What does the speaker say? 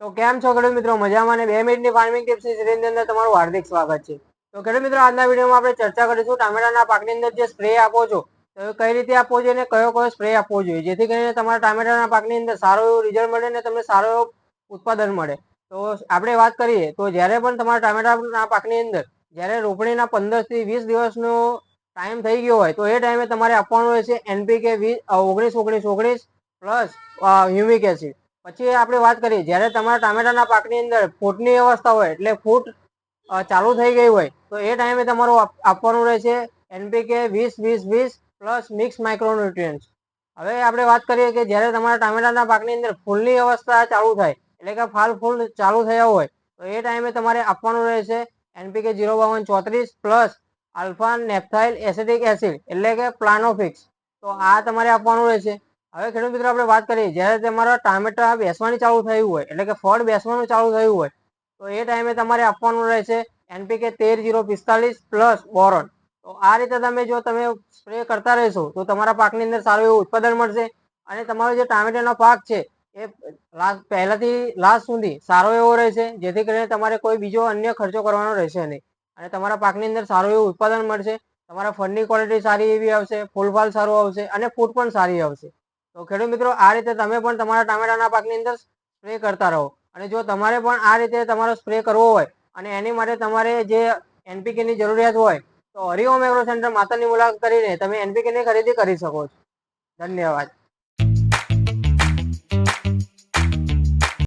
તો કેમ છો ખેડૂત મિત્રો? મજામાં અને બે મિનિટની ફાર્મિંગ ટિપ્સની શ્રેણીની અંદર તમારું હાર્દિક સ્વાગત છે. તો ખેડૂત મિત્રો, આજના વિડીયોમાં આપણે ચર્ચા કરીશું ટામેટાના પાકની અંદર જે સ્પ્રે આપો છો, તો કઈ રીતે આપવો જોઈએ અને કયો કયો સ્પ્રે આપવો જોઈએ? જેથી કરીને તમારા ટામેટાના પાકની અંદર સારો એવો રિઝલ્ટ મળે અને તમને સારો એવો ઉત્પાદન મળે. તો આપણે વાત કરીએ, તો જ્યારે પણ તમારા ટામેટાના પાકની અંદર, જ્યારે રોપણીના પંદરથી વીસ દિવસનો ટાઈમ થઈ ગયો હોય, તો એ ટાઈમે તમારે આપવાનું રહેશે એનપીકે વીસ ઓગણીસ ઓગણીસ ઓગણીસ, પ્લસ હ્યુમિક એસિડ પછી આપણે વાત કરીએ, જ્યારે તમારા ટામેટાના પાકની અંદર ફૂટની અવસ્થા હોય, એટલે ફૂટ ચાલુ થઈ ગઈ હોય, તો એ ટાઈમે તમારું આપવાનું રહેશે એનપીકે વીસ વીસ વીસ પ્લસ મિક્સ માઇક્રોન્યુટ્રિયન્ટ્સ હવે આપણે વાત કરીએ કે જ્યારે તમારા ટામેટાના પાકની અંદર ફૂલની અવસ્થા ચાલુ થાય, એટલે કે ફાલ ફૂલ ચાલુ થયા હોય, તો એ ટાઈમે તમારે આપવાનું રહેશે એનપીકે જીરો બાવન ચોત્રીસ plus alpha naphthyl acetic acid, એટલે કે પ્લાનોફિક્સ. તો આ તમારે આપવાનું રહેશે. હવે ખેડૂત મિત્રો, આપણે વાત કરીએ, જ્યારે તમારા ટામેટા બેસવાની ચાલુ થયું હોય, એટલે કે ફળ બેસવાનું ચાલુ થયું હોય, તો એ ટાઈમે તમારે આપવાનું રહેશે એનપીકે તેર જીરો પિસ્તાલીસ પ્લસ બોરોન. તો આ રીતે તમે જો તમે સ્પ્રે કરતા રહેશો, તો તમારા પાકની અંદર સારું એવું ઉત્પાદન મળશે અને તમારો જે ટામેટાનો પાક છે, એ લાસ્ટ પહેલાથી લાસ્ટ સુધી સારો એવો રહેશે, જેથી કરીને તમારે કોઈ બીજો અન્ય ખર્ચો કરવાનો રહેશે નહીં. અને તમારા પાકની અંદર સારું એવું ઉત્પાદન મળશે, તમારા ફળની ક્વોલિટી સારી એવી આવશે, ફૂલફાલ સારું આવશે અને ફૂટ પણ સારી આવશે. તો ખેડૂત મિત્રો, આ રીતે તમે પણ તમારા ટામેટાના પાકની અંદર સ્પ્રે કરતા રહો. અને જો તમારે પણ આ રીતે તમારો સ્પ્રે કરવો હોય અને એની માટે તમારે જે એનપીકેની જરૂરિયાત હોય, તો હરિઓમ એગ્રો સેન્ટર માતાની મુલાકાત કરીને તમે એનપીકે ની ખરીદી કરી શકો છો. ધન્યવાદ.